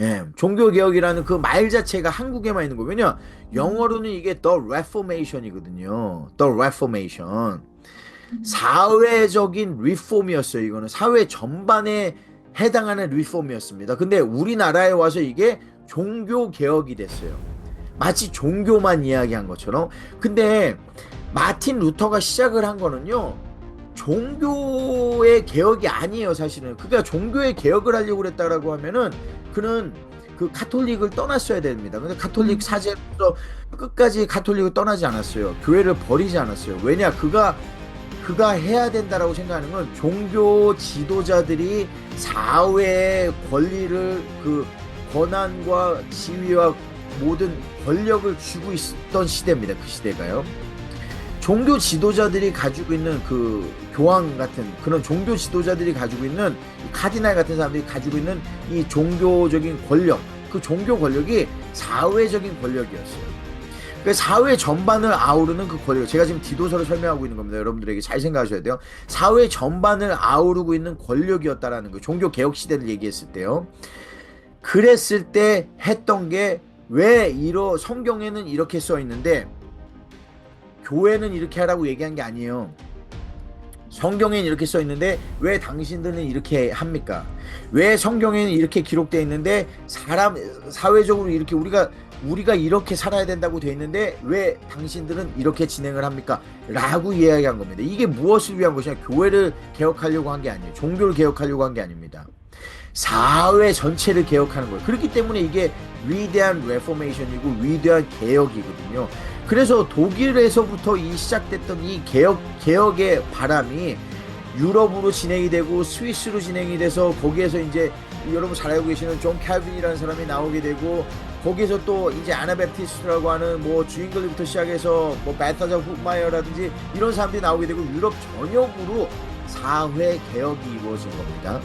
예, 종교 개혁이라는 그 말 자체가 한국에만 있는 거. 왜냐? 영어로는 이게 The Reformation이거든요. The Reformation. 사회적인 리폼이었어요. 이거는 사회 전반에 해당하는 리폼이었습니다. 근데 우리나라에 와서 이게 종교 개혁이 됐어요. 마치 종교만 이야기한 것처럼. 근데 마틴 루터가 시작을 한 거는요. 종교의 개혁이 아니에요, 사실은. 그러니까 종교의 개혁을 하려고 그랬다라고 하면은 그는 그 카톨릭을 떠났어야 됩니다. 근데 카톨릭 사제로서 끝까지 카톨릭을 떠나지 않았어요. 교회를 버리지 않았어요. 왜냐? 그가 그가 해야 된다라고 생각하는 건 종교 지도자들이 사회의 권리를 그 권한과 지위와 모든 권력을 쥐고 있던 시대입니다. 그 시대가요. 종교 지도자들이 가지고 있는 그 교황 같은 그런 종교 지도자들이 가지고 있는 이 카디날 같은 사람들이 가지고 있는 이 종교적인 권력 그 종교 권력이 사회적인 권력이었어요. 그 사회 전반을 아우르는 그 권력 제가 지금 디도서를 설명하고 있는 겁니다. 여러분들에게 잘 생각하셔야 돼요. 사회 전반을 아우르고 있는 권력이었다라는 거 종교 개혁 시대를 얘기했을 때요. 그랬을 때 했던 게 왜 이러 성경에는 이렇게 써 있는데 교회는 이렇게 하라고 얘기한 게 아니에요. 성경에는 이렇게 써 있는데 왜 당신들은 이렇게 합니까? 왜 성경에는 이렇게 기록되어 있는데 사람 사회적으로 이렇게 우리가 우리가 이렇게 살아야 된다고 돼 있는데 왜 당신들은 이렇게 진행을 합니까? 라고 이야기한 겁니다. 이게 무엇을 위한 것이냐? 교회를 개혁하려고 한 게 아니에요. 종교를 개혁하려고 한 게 아닙니다. 사회 전체를 개혁하는 거예요. 그렇기 때문에 이게 위대한 레포메이션이고 위대한 개혁이거든요. 그래서 독일에서부터 이 시작됐던 이 개혁 개혁의 바람이 유럽으로 진행이 되고 스위스로 진행이 돼서 거기에서 이제 여러분 잘 알고 계시는 존 칼빈이라는 사람이 나오게 되고 거기에서 또 이제 아나베프티스트라고 하는 뭐 주인글부터 시작해서 뭐 베타자 후마이어라든지 이런 사람들이 나오게 되고 유럽 전역으로 사회 개혁이 이루어진 겁니다.